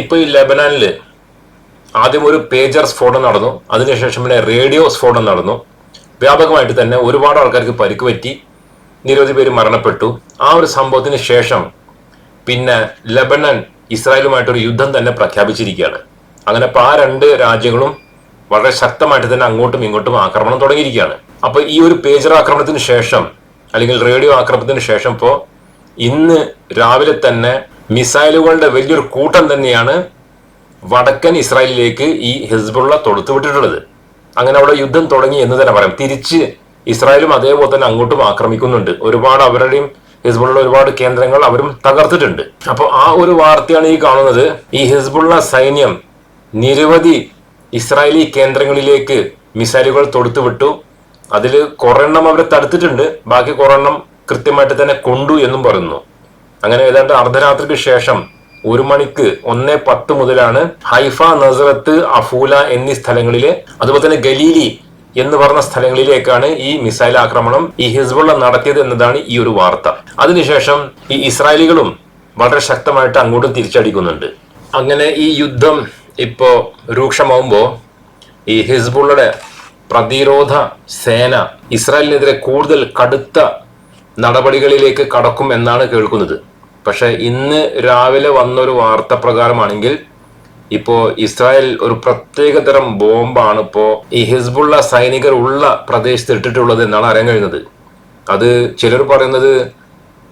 ഇപ്പൊ ഈ ലെബനാനിൽ ആദ്യം ഒരു പേജർ സ്ഫോടനം നടന്നു. അതിനുശേഷം പിന്നെ റേഡിയോ സ്ഫോടനം നടന്നു. വ്യാപകമായിട്ട് തന്നെ ഒരുപാട് ആൾക്കാർക്ക് പരിക്ക് പറ്റി നിരവധി പേര് മരണപ്പെട്ടു. ആ ഒരു സംഭവത്തിന് ശേഷം പിന്നെ ലബനൻ ഇസ്രായേലുമായിട്ടൊരു യുദ്ധം തന്നെ പ്രഖ്യാപിച്ചിരിക്കുകയാണ്. അങ്ങനെ ഇപ്പൊ ആ രണ്ട് രാജ്യങ്ങളും വളരെ ശക്തമായിട്ട് തന്നെ അങ്ങോട്ടും ഇങ്ങോട്ടും ആക്രമണം തുടങ്ങിയിരിക്കുകയാണ്. അപ്പോൾ ഈ ഒരു പേജർ ആക്രമണത്തിന് ശേഷം അല്ലെങ്കിൽ റേഡിയോ ആക്രമണത്തിന് ശേഷം ഇപ്പോ ഇന്ന് രാവിലെ തന്നെ മിസൈലുകളുടെ വലിയൊരു കൂട്ടം തന്നെയാണ് വടക്കൻ ഇസ്രായേലിലേക്ക് ഈ ഹിസ്ബുള്ള തൊടുത്തുവിട്ടിട്ടുള്ളത് അങ്ങനെ അവിടെ യുദ്ധം തുടങ്ങി എന്ന് തന്നെ പറയാം. തിരിച്ച് ഇസ്രായേലും അതേപോലെ തന്നെ അങ്ങോട്ടും ആക്രമിക്കുന്നുണ്ട്. ഒരുപാട് അവരുടെയും ഹിസ്ബുള്ള ഒരുപാട് കേന്ദ്രങ്ങൾ അവരും തകർത്തിട്ടുണ്ട്. അപ്പോൾ ആ ഒരു വാർത്തയാണ് ഈ കാണുന്നത്. ഈ ഹിസ്ബുള്ള സൈന്യം നിരവധി ഇസ്രായേലി കേന്ദ്രങ്ങളിലേക്ക് മിസൈലുകൾ തൊടുത്തുവിട്ടു അതിൽ കുറെണ്ണം അവർ തടുത്തിട്ടുണ്ട്. ബാക്കി കുറെണ്ണം കൃത്യമായിട്ട് തന്നെ കൊണ്ടു എന്നും പറയുന്നു. അങ്ങനെ ഏതാണ്ട് അർദ്ധരാത്രിക്ക് ശേഷം ഒരു മണിക്ക് ഒന്നേ പത്ത് മുതലാണ് ഹൈഫ നസറത്ത് അഫൂല എന്നീ സ്ഥലങ്ങളിലെ അതുപോലെ തന്നെ ഗലീലി എന്ന് പറഞ്ഞ സ്ഥലങ്ങളിലേക്കാണ് ഈ മിസൈൽ ആക്രമണം ഈ ഹിസ്ബുള്ള നടത്തിയത് എന്നതാണ് ഈ ഒരു വാർത്ത. അതിനുശേഷം ഈ ഇസ്രായേലികളും വളരെ ശക്തമായിട്ട് അങ്ങോട്ടും തിരിച്ചടിക്കുന്നുണ്ട്. അങ്ങനെ ഈ യുദ്ധം ഇപ്പോ രൂക്ഷമാവുമ്പോൾ ഈ ഹിസ്ബുള്ളയുടെ പ്രതിരോധ സേന ഇസ്രായേലിനെതിരെ കൂടുതൽ കടുത്ത നടപടികളിലേക്ക് കടക്കും എന്നാണ് കേൾക്കുന്നത്. പക്ഷെ ഇന്ന് രാവിലെ വന്നൊരു വാർത്ത പ്രകാരമാണെങ്കിൽ ഇപ്പോ ഇസ്രായേൽ ഒരു പ്രത്യേകതരം ബോംബാണ് ഇപ്പോ ഈ ഹിസ്ബുള്ള സൈനികർ ഉള്ള പ്രദേശത്ത് ഇട്ടിട്ടുള്ളത് എന്നാണ് അറിയാൻ കഴിയുന്നത്. അത് ചിലർ പറയുന്നത്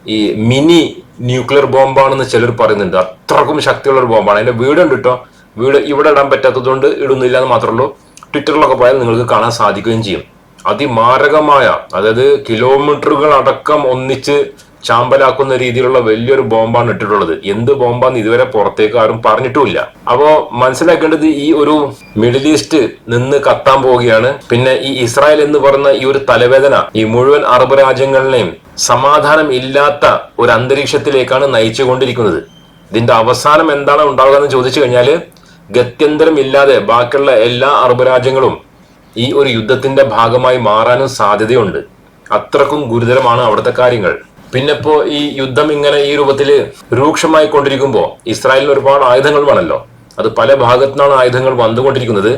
ഈ മിനി ന്യൂക്ലിയർ ബോംബാണെന്ന് ചിലർ പറയുന്നുണ്ട്. അത്രക്കും ശക്തിയുള്ള ഒരു ബോംബാണ്. അതിന്റെ വീടുണ്ട് കേട്ടോ. വീട് ഇവിടെ ഇടാൻ പറ്റാത്തതുകൊണ്ട് ഇടുന്നില്ല എന്ന് മാത്രമേ ഉള്ളൂ. ട്വിറ്ററിലൊക്കെ പോയാൽ നിങ്ങൾക്ക് കാണാൻ സാധിക്കുകയും ചെയ്യും. അതിമാരകമായ അതായത് കിലോമീറ്ററുകൾ അടക്കം ഒന്നിച്ച് ചാമ്പലാക്കുന്ന രീതിയിലുള്ള വലിയൊരു ബോംബാണ് ഇട്ടിട്ടുള്ളത്. എന്ത് ബോംബാന്ന് ഇതുവരെ പുറത്തേക്ക് ആരും പറഞ്ഞിട്ടുമില്ല. അപ്പോ മനസ്സിലാക്കേണ്ടത് ഈ ഒരു മിഡിൽ ഈസ്റ്റ് നിന്ന് കത്താൻ പോവുകയാണ്. പിന്നെ ഈ ഇസ്രായേൽ എന്ന് പറയുന്ന ഈ ഒരു തലവേദന ഈ മുഴുവൻ അറബ് രാജ്യങ്ങളിലെയും സമാധാനം ഇല്ലാത്ത ഒരു അന്തരീക്ഷത്തിലേക്കാണ് നയിച്ചുകൊണ്ടിരിക്കുന്നത്. ഇതിന്റെ അവസാനം എന്താണ് ഉണ്ടാവുക എന്ന് ചോദിച്ചു കഴിഞ്ഞാൽ ഗത്യന്തരം ഇല്ലാതെ ബാക്കിയുള്ള എല്ലാ അറബ് രാജ്യങ്ങളും ഈ ഒരു യുദ്ധത്തിന്റെ ഭാഗമായി മാറാനും സാധ്യതയുണ്ട്. അത്രക്കും ഗുരുതരമാണ് അവിടുത്തെ കാര്യങ്ങൾ. പിന്നെ ഇപ്പോ ഈ യുദ്ധം ഇങ്ങനെ ഈ രൂപത്തിൽ രൂക്ഷമായി കൊണ്ടിരിക്കുമ്പോൾ ഇസ്രായേലിന് ഒരുപാട് ആയുധങ്ങൾ വേണമല്ലോ അത് പല ഭാഗത്തു നിന്നാണ് ആയുധങ്ങൾ വന്നുകൊണ്ടിരിക്കുന്നത്.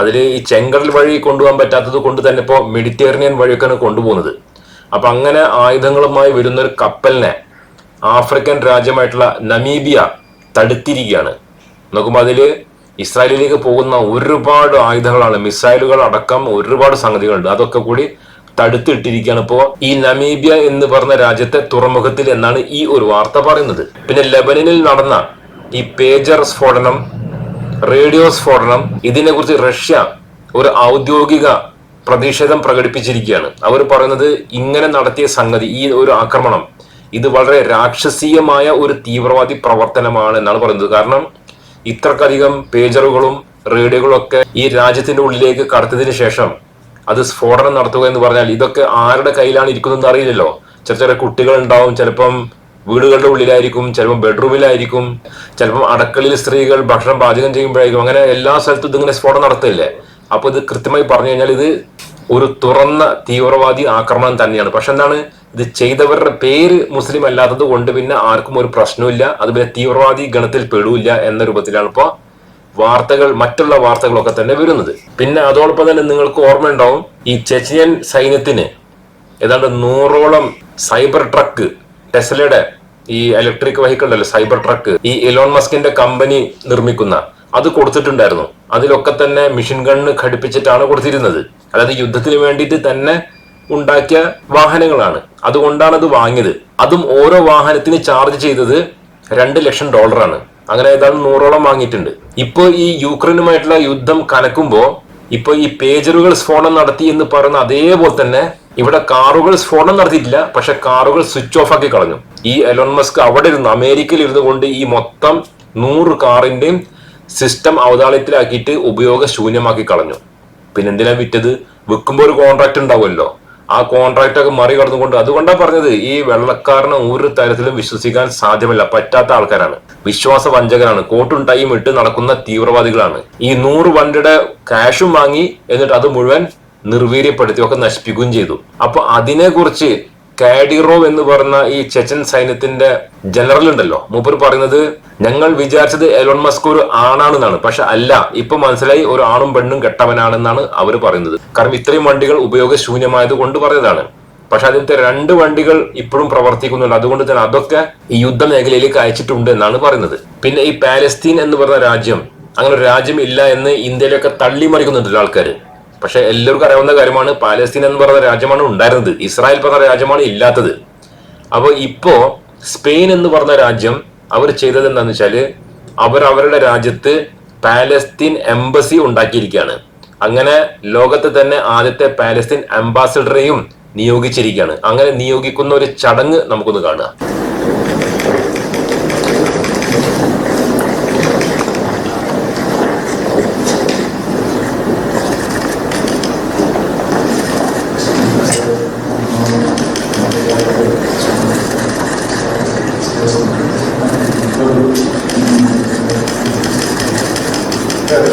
അതിൽ ഈ ചെങ്കടൽ വഴി കൊണ്ടുപോകാൻ പറ്റാത്തത് കൊണ്ട് തന്നെ ഇപ്പോൾ മെഡിറ്ററേനിയൻ വഴിയൊക്കെയാണ് കൊണ്ടുപോകുന്നത്. അപ്പൊ അങ്ങനെ ആയുധങ്ങളുമായി വരുന്ന ഒരു കപ്പലിനെ ആഫ്രിക്കൻ രാജ്യമായിട്ടുള്ള നമീബിയ തടുത്തിരിക്കുകയാണ്. നോക്കുമ്പോൾ അതിൽ ഇസ്രായേലിലേക്ക് പോകുന്ന ഒരുപാട് ആയുധങ്ങളാണ്. മിസൈലുകൾ അടക്കം ഒരുപാട് സംഗതികളുണ്ട്. അതൊക്കെ കൂടി തടുത്തിട്ടിരിക്കുകയാണ്. ഇപ്പോ ഈ നമീബിയ എന്ന് പറഞ്ഞ രാജ്യത്തെ തുറമുഖത്തിൽ എന്നാണ് ഈ ഒരു വാർത്ത പറയുന്നത്. പിന്നെ ലെബനനിൽ നടന്ന ഈ പേജർ സ്ഫോടനം റേഡിയോ സ്ഫോടനം ഇതിനെക്കുറിച്ച് റഷ്യ ഒരു ഔദ്യോഗിക പ്രതിഷേധം പ്രകടിപ്പിച്ചിരിക്കുകയാണ്. അവർ പറയുന്നത് ഇങ്ങനെ നടത്തിയ സംഗതി ഈ ഒരു ആക്രമണം ഇത് വളരെ രാക്ഷസീയമായ ഒരു തീവ്രവാദി പ്രവർത്തനമാണ് എന്നാണ് പറയുന്നത്. കാരണം ഇത്രക്കധികം പേജറുകളും റേഡിയോകളും ഒക്കെ ഈ രാജ്യത്തിന്റെ ഉള്ളിലേക്ക് കടത്തിയതിനു ശേഷം അത് സ്ഫോടനം നടത്തുക എന്ന് പറഞ്ഞാൽ ഇതൊക്കെ ആരുടെ കയ്യിലാണ് ഇരിക്കുന്നതെന്ന് അറിയില്ലല്ലോ. ചെറിയ ചെറിയ കുട്ടികൾ ഉണ്ടാവും ചിലപ്പം വീടുകളുടെ ഉള്ളിലായിരിക്കും ചിലപ്പം ബെഡ്റൂമിലായിരിക്കും ചിലപ്പം അടക്കളയിൽ സ്ത്രീകൾ ഭക്ഷണം പാചകം ചെയ്യുമ്പോഴായിരിക്കും. അങ്ങനെ എല്ലാ സ്ഥലത്തും ഇതിങ്ങനെ സ്ഫോടനം നടത്തില്ലേ? അപ്പൊ ഇത് കൃത്യമായി പറഞ്ഞു കഴിഞ്ഞാൽ ഇത് ഒരു തുറന്ന തീവ്രവാദി ആക്രമണം തന്നെയാണ്. പക്ഷെ എന്താണ്? ഇത് ചെയ്തവരുടെ പേര് മുസ്ലിം അല്ലാത്തത് കൊണ്ട് പിന്നെ ആർക്കും ഒരു പ്രശ്നമില്ല അതുപോലെ തീവ്രവാദി ഗണത്തിൽ പെടൂല്ല എന്ന രൂപത്തിലാണ്. ഇപ്പോ വാർത്തകൾ മറ്റുള്ള വാർത്തകളൊക്കെ തന്നെ വരുന്നത്. പിന്നെ അതോടൊപ്പം തന്നെ നിങ്ങൾക്ക് ഓർമ്മ ഉണ്ടാവും ഈ ചെച്ചിയൻ സൈന്യത്തിന് ഏതാണ്ട് നൂറോളം സൈബർ ട്രക്ക് ടെസ്ലയുടെ ഈ ഇലക്ട്രിക് വെഹിക്കിൾ അല്ലെ സൈബർ ട്രക്ക് ഈ ഇലോൺ മസ്കിന്റെ കമ്പനി നിർമ്മിക്കുന്ന അത് കൊടുത്തിട്ടുണ്ടായിരുന്നു. അതിലൊക്കെ തന്നെ മിഷൻ ഗണ്ണ് ഘടിപ്പിച്ചിട്ടാണ് കൊടുത്തിരുന്നത്. അതായത് യുദ്ധത്തിന് വേണ്ടിയിട്ട് തന്നെ ഉണ്ടാക്കിയ വാഹനങ്ങളാണ്. അതുകൊണ്ടാണ് അത് വാങ്ങിയത്. അതും ഓരോ വാഹനത്തിന് ചാർജ് ചെയ്തത് രണ്ട് ലക്ഷം ഡോളറാണ് അങ്ങനെ ഏതാണ്ട് നൂറോളം വാങ്ങിയിട്ടുണ്ട്. ഇപ്പൊ ഈ യുക്രൈനുമായിട്ടുള്ള യുദ്ധം കനക്കുമ്പോ ഇപ്പൊ ഈ പേജറുകൾ സ്ഫോടനം നടത്തി എന്ന് പറയുന്ന അതേപോലെ തന്നെ ഇവിടെ കാറുകൾ സ്ഫോടനം നടത്തിയിട്ടില്ല പക്ഷെ കാറുകൾ സ്വിച്ച് ഓഫ് ആക്കി കളഞ്ഞു. ഈ എലോൺ മസ്ക് അവിടെ ഇരുന്ന് അമേരിക്കയിൽ ഇരുന്നു കൊണ്ട് ഈ മൊത്തം നൂറ് കാറിന്റെയും സിസ്റ്റം അവതാളത്തിലാക്കിയിട്ട് ഉപയോഗശൂന്യമാക്കി കളഞ്ഞു. പിന്നെന്തിനാ വിറ്റത്? വിൽക്കുമ്പോൾ ഒരു കോൺട്രാക്ട് ഉണ്ടാവുമല്ലോ. ആ കോൺട്രാക്ട് ഒക്കെ മറികടന്നുകൊണ്ട് അതുകൊണ്ടാണ് പറഞ്ഞത് ഈ വെള്ളക്കാരനെ ഒരു തരത്തിലും വിശ്വസിക്കാൻ സാധ്യമല്ല പറ്റാത്ത ആൾക്കാരാണ്. വിശ്വാസ വഞ്ചകരാണ് കോട്ടും ടൈം ഇട്ട് നടക്കുന്ന തീവ്രവാദികളാണ്. ഈ നൂറ് വണ്ടിയുടെ ക്യാഷും വാങ്ങി എന്നിട്ട് അത് മുഴുവൻ നിർവീര്യപ്പെടുത്തി ഒക്കെ നശിപ്പിക്കുകയും ചെയ്തു. അപ്പൊ അതിനെ കുറിച്ച് കാഡിറോവ് എന്ന് പറഞ്ഞ ഈ ചെച്ചൻ സൈന്യത്തിന്റെ ജനറൽ ഉണ്ടല്ലോ. മൂപ്പർ പറയുന്നത് ഞങ്ങൾ വിചാരിച്ചത് എലോൺ മസ്ക് ഒരു ആണാണെന്നാണ്. പക്ഷെ അല്ല ഇപ്പൊ മനസ്സിലായി ഒരു ആണും പെണ്ണും കെട്ടവനാണെന്നാണ് അവർ പറയുന്നത്. കാരണം ഇത്രയും വണ്ടികൾ ഉപയോഗശൂന്യമായത് കൊണ്ട് പറഞ്ഞതാണ്. പക്ഷെ അതിലത്തെ രണ്ട് വണ്ടികൾ ഇപ്പോഴും പ്രവർത്തിക്കുന്നുണ്ട്. അതുകൊണ്ട് തന്നെ അതൊക്കെ ഈ യുദ്ധ മേഖലയിലേക്ക് അയച്ചിട്ടുണ്ട് എന്നാണ് പറയുന്നത്. പിന്നെ ഈ പാലസ്തീൻ എന്ന് പറഞ്ഞ രാജ്യം അങ്ങനെ ഒരു രാജ്യം ഇല്ല എന്ന് ഇന്ത്യയിലൊക്കെ തള്ളിമറിക്കുന്നുണ്ടല്ലോ ആൾക്കാർ പക്ഷെ എല്ലാവർക്കും അറിയാവുന്ന കാര്യമാണ് പാലസ്തീൻ എന്ന് പറയുന്ന രാജ്യമാണ് ഉണ്ടായിരുന്നത്. ഇസ്രായേൽ പറഞ്ഞ രാജ്യമാണ് ഇല്ലാത്തത്. അപ്പോൾ ഇപ്പോ സ്പെയിൻ എന്ന് പറഞ്ഞ രാജ്യം അവർ ചെയ്തത് എന്താന്ന് വെച്ചാൽ അവർ അവരുടെ രാജ്യത്ത് പാലസ്തീൻ എംബസി ഉണ്ടാക്കിയിരിക്കുകയാണ്. അങ്ങനെ ലോകത്ത് തന്നെ ആദ്യത്തെ പാലസ്തീൻ അംബാസഡറെയും നിയോഗിച്ചിരിക്കുകയാണ്. അങ്ങനെ നിയോഗിക്കുന്ന ഒരു ചടങ്ങ് നമുക്കൊന്ന് കാണുക അങ്ങനെ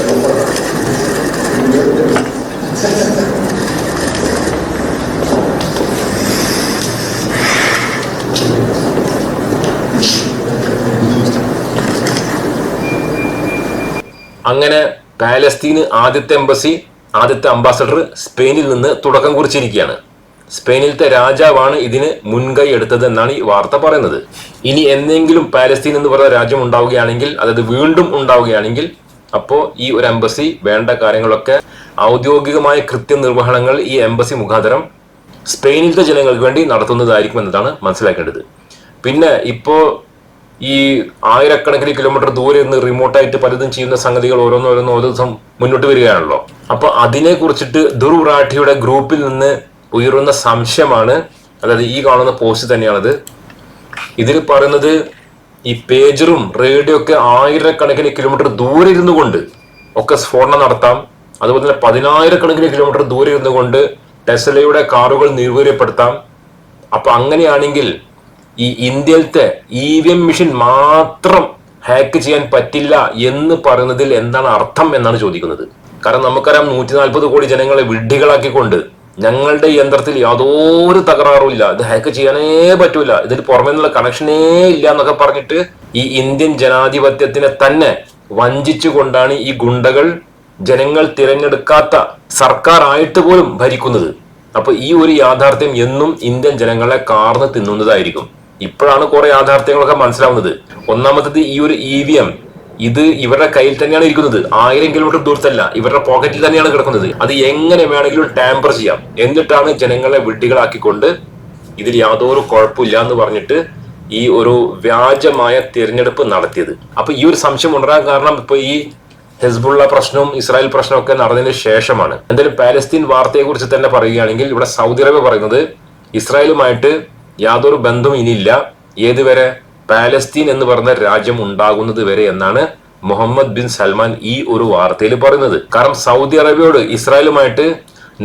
പാലസ്തീന് ആദ്യത്തെ എംബസി ആദ്യത്തെ അംബാസഡർ സ്പെയിനിൽ നിന്ന് തുടക്കം കുറിച്ചിരിക്കുകയാണ്. സ്പെയിനിലത്തെ രാജാവാണ് ഇതിന് മുൻകൈ എടുത്തത് എന്നാണ് ഈ വാർത്ത പറയുന്നത്. ഇനി എന്തെങ്കിലും പാലസ്തീൻ എന്ന് പറയുന്ന രാജ്യം ഉണ്ടാവുകയാണെങ്കിൽ അതായത് വീണ്ടും ഉണ്ടാവുകയാണെങ്കിൽ അപ്പോൾ ഈ ഒരു എംബസി വേണ്ട കാര്യങ്ങളൊക്കെ ഔദ്യോഗികമായ കൃത്യനിർവഹണങ്ങൾ ഈ എംബസി മുഖാന്തരം സ്പെയിനിലത്തെ ജനങ്ങൾക്ക് വേണ്ടി നടത്തുന്നതായിരിക്കും എന്നതാണ് മനസ്സിലാക്കേണ്ടത്. പിന്നെ ഇപ്പോൾ ഈ ആയിരക്കണക്കിന് കിലോമീറ്റർ ദൂരെ നിന്ന് റിമോട്ടായിട്ട് പലതും ചെയ്യുന്ന സംഗതികൾ ഓരോന്നോരോന്ന് ഓരോ ദിവസം മുന്നോട്ട് വരികയാണല്ലോ. അപ്പൊ അതിനെ കുറിച്ചിട്ട് ദുർറാഠിയുടെ ഗ്രൂപ്പിൽ നിന്ന് ഉയരുന്ന സംശയമാണ് അതായത് ഈ കാണുന്ന പോസ്റ്റ് തന്നെയാണത്. ഇതിൽ പറയുന്നത് ഈ പേജറും റേഡിയോ ഒക്കെ ആയിരക്കണക്കിന് കിലോമീറ്റർ ദൂരെ ഇരുന്നു കൊണ്ട് ഒക്കെ സ്ഫോടനം നടത്താം. അതുപോലെ തന്നെ പതിനായിരക്കണക്കിന് കിലോമീറ്റർ ദൂരെ ഇരുന്നു കൊണ്ട് ടെസലയുടെ കാറുകൾ നിർവീര്യപ്പെടുത്താം. അപ്പൊ അങ്ങനെയാണെങ്കിൽ ഈ ഇന്ത്യയിലത്തെ ഇ വി എം മെഷീൻ മാത്രം ഹാക്ക് ചെയ്യാൻ പറ്റില്ല എന്ന് പറയുന്നതിൽ എന്താണ് അർത്ഥം എന്നാണ് ചോദിക്കുന്നത്. കാരണം നമുക്കറിയാം നൂറ്റി നാൽപ്പത് കോടി ജനങ്ങളെ വിഡ്ഢികളാക്കിക്കൊണ്ട് ഞങ്ങളുടെ യന്ത്രത്തിൽ യാതൊരു തകരാറുമില്ല ഇത് ഹാക്ക് ചെയ്യാനേ പറ്റൂല. ഇതിൽ പുറമേ നിന്നുള്ള കണക്ഷനേ ഇല്ല എന്നൊക്കെ പറഞ്ഞിട്ട് ഈ ഇന്ത്യൻ ജനാധിപത്യത്തിനെ തന്നെ വഞ്ചിച്ചുകൊണ്ടാണ് ഈ ഗുണ്ടകൾ ജനങ്ങൾ തിരഞ്ഞെടുക്കാത്ത സർക്കാർ ആയിട്ട് പോലും ഭരിക്കുന്നത്. അപ്പൊ ഈ ഒരു യാഥാർത്ഥ്യം എന്നും ഇന്ത്യൻ ജനങ്ങളെ കാർന്ന് തിന്നുന്നതായിരിക്കും. ഇപ്പോഴാണ് കുറെ യാഥാർത്ഥ്യങ്ങളൊക്കെ മനസ്സിലാവുന്നത്. ഒന്നാമത്തത് ഈ ഒരു ഇ വി എം ഇത് ഇവരുടെ കയ്യിൽ തന്നെയാണ് ഇരിക്കുന്നത്. ആയിരം കിലോമീറ്റർ ദൂരത്തല്ല ഇവരുടെ പോക്കറ്റിൽ തന്നെയാണ് കിടക്കുന്നത്. അത് എങ്ങനെ വേണമെങ്കിലും ടാമ്പർ ചെയ്യാം. എന്നിട്ടാണ് ജനങ്ങളെ വിഡ്ഢികളാക്കിക്കൊണ്ട് ഇതിൽ യാതൊരു കുഴപ്പമില്ല എന്ന് പറഞ്ഞിട്ട് ഈ ഒരു വ്യാജമായ തിരഞ്ഞെടുപ്പ് നടത്തിയത്. അപ്പൊ ഈ ഒരു സംശയം ഉണ്ടാകാൻ കാരണം ഇപ്പൊ ഈ ഹെസ്ബുള്ള പ്രശ്നവും ഇസ്രായേൽ പ്രശ്നവും ഒക്കെ നടന്നതിന് ശേഷമാണ്. എന്തായാലും പാലസ്തീൻ വാർത്തയെ കുറിച്ച് തന്നെ പറയുകയാണെങ്കിൽ ഇവിടെ സൗദി അറേബ്യ പറയുന്നത് ഇസ്രായേലുമായിട്ട് യാതൊരു ബന്ധവും ഇനിയില്ല. ഏതുവരെ പാലസ്തീൻ എന്ന് പറഞ്ഞ രാജ്യം ഉണ്ടാകുന്നത് വരെ എന്നാണ് മുഹമ്മദ് ബിൻ സൽമാൻ ഈ ഒരു വാർത്തയിൽ പറയുന്നത്. കാരണം സൗദി അറേബ്യയോട് ഇസ്രായേലുമായിട്ട്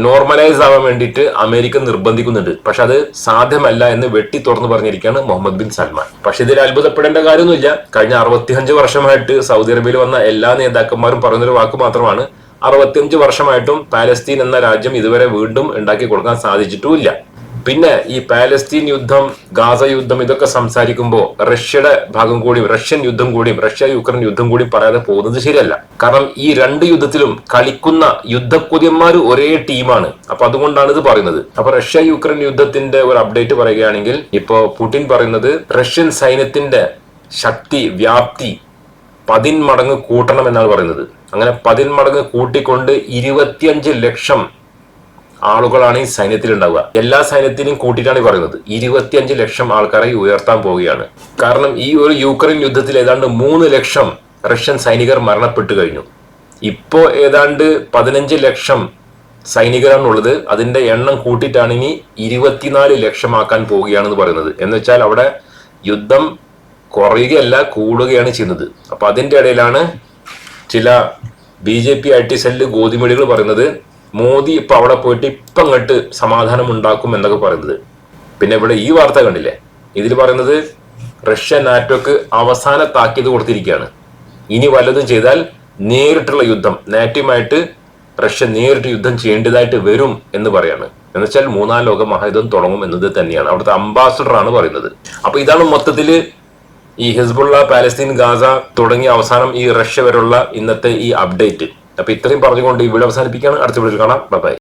നോർമലൈസ് ആവാൻ വേണ്ടിയിട്ട് അമേരിക്ക നിർബന്ധിക്കുന്നുണ്ട്. പക്ഷെ അത് സാധ്യമല്ല എന്ന് വെട്ടി തുറന്നു പറഞ്ഞിരിക്കുകയാണ് മുഹമ്മദ് ബിൻ സൽമാൻ. പക്ഷെ ഇതിൽ അത്ഭുതപ്പെടേണ്ട കാര്യമൊന്നുമില്ല. കഴിഞ്ഞ അറുപത്തിയഞ്ച് വർഷമായിട്ട് സൗദി അറേബ്യയിൽ വന്ന എല്ലാ നേതാക്കന്മാരും പറയുന്നൊരു വാക്ക് മാത്രമാണ് അറുപത്തിയഞ്ച് വർഷമായിട്ടും പാലസ്തീൻ എന്ന രാജ്യം ഇതുവരെ വീണ്ടും ഉണ്ടാക്കി കൊടുക്കാൻ സാധിച്ചിട്ടുമില്ല. പിന്നെ ഈ പാലസ്തീൻ യുദ്ധം ഗാസ യുദ്ധം ഇതൊക്കെ സംസാരിക്കുമ്പോൾ റഷ്യയുടെ ഭാഗം കൂടിയും റഷ്യൻ യുദ്ധം കൂടിയും റഷ്യ യുക്രൈൻ യുദ്ധം കൂടിയും പറയാതെ പോകുന്നത് ശരിയല്ല. കാരണം ഈ രണ്ട് യുദ്ധത്തിലും കളിക്കുന്ന യുദ്ധക്കുതിയന്മാർ ഒരേ ടീമാണ്. അപ്പൊ അതുകൊണ്ടാണ് ഇത് പറയുന്നത്. അപ്പൊ റഷ്യ യുക്രൈൻ യുദ്ധത്തിന്റെ ഒരു അപ്ഡേറ്റ് പറയുകയാണെങ്കിൽ ഇപ്പോ പുടിൻ പറയുന്നത് റഷ്യൻ സൈന്യത്തിന്റെ ശക്തി വ്യാപ്തി പതിന്മടങ്ങ് കൂട്ടണം എന്നാണ് പറയുന്നത്. അങ്ങനെ പതിന്മടങ്ങ് കൂട്ടിക്കൊണ്ട് ഇരുപത്തിയഞ്ച് ലക്ഷം ആളുകളാണ് ഈ സൈന്യത്തിൽ ഉണ്ടാവുക എല്ലാ സൈന്യത്തിനെയും കൂട്ടിയിട്ടാണ് പറയുന്നത്. ഇരുപത്തിയഞ്ച് ലക്ഷം ആൾക്കാരെ ഉയർത്താൻ പോവുകയാണ്. കാരണം ഈ ഒരു യുക്രൈൻ യുദ്ധത്തിൽ ഏതാണ്ട് മൂന്ന് ലക്ഷം റഷ്യൻ സൈനികർ മരണപ്പെട്ടു കഴിഞ്ഞു. ഇപ്പോ ഏതാണ്ട് പതിനഞ്ച് ലക്ഷം സൈനികരാണുള്ളത്. അതിന്റെ എണ്ണം കൂട്ടിയിട്ടാണ് ഇനി ഇരുപത്തിനാല് ലക്ഷമാക്കാൻ പോവുകയാണെന്ന് പറയുന്നത്. എന്ന് വെച്ചാൽ അവിടെ യുദ്ധം കുറയുകയല്ല കൂടുകയാണ് ചെയ്യുന്നത്. അപ്പൊ അതിന്റെ ഇടയിലാണ് ചില B J P I T cell ഗോതിമേടികൾ പറയുന്നത്. മോദി ഇപ്പൊ അവിടെ പോയിട്ട് ഇപ്പൊ അങ്ങോട്ട് സമാധാനം ഉണ്ടാക്കും എന്നൊക്കെ പറയുന്നത്. പിന്നെ ഇവിടെ ഈ വാർത്ത കണ്ടില്ലേ? ഇതിൽ പറയുന്നത് റഷ്യ നാറ്റോക്ക് അവസാന താക്കീത് കൊടുത്തിരിക്കുകയാണ്. ഇനി വല്ലതും ചെയ്താൽ നേരിട്ടുള്ള യുദ്ധം നാറ്റോയുമായിട്ട് റഷ്യ നേരിട്ട് യുദ്ധം ചെയ്യേണ്ടതായിട്ട് വരും എന്ന് പറയാണ്. എന്നുവെച്ചാൽ മൂന്നാം ലോക മഹായുദ്ധം തുടങ്ങും എന്നത് തന്നെയാണ്. അവിടുത്തെ അംബാസഡർ ആണ് പറയുന്നത്. അപ്പൊ ഇതാണ് മൊത്തത്തിൽ ഈ ഹിസ്ബുള്ള പാലസ്തീൻ ഗാസ തുടങ്ങിയ അവസാനം ഈ റഷ്യ വരെയുള്ള ഇന്നത്തെ ഈ അപ്ഡേറ്റ്. അപ്പൊ ഇത്രയും പറഞ്ഞുകൊണ്ട് ഇവിടെ അവസാനിപ്പിക്കുകയാണ്. അടുത്ത വീഡിയോയിൽ കാണാം. ബൈ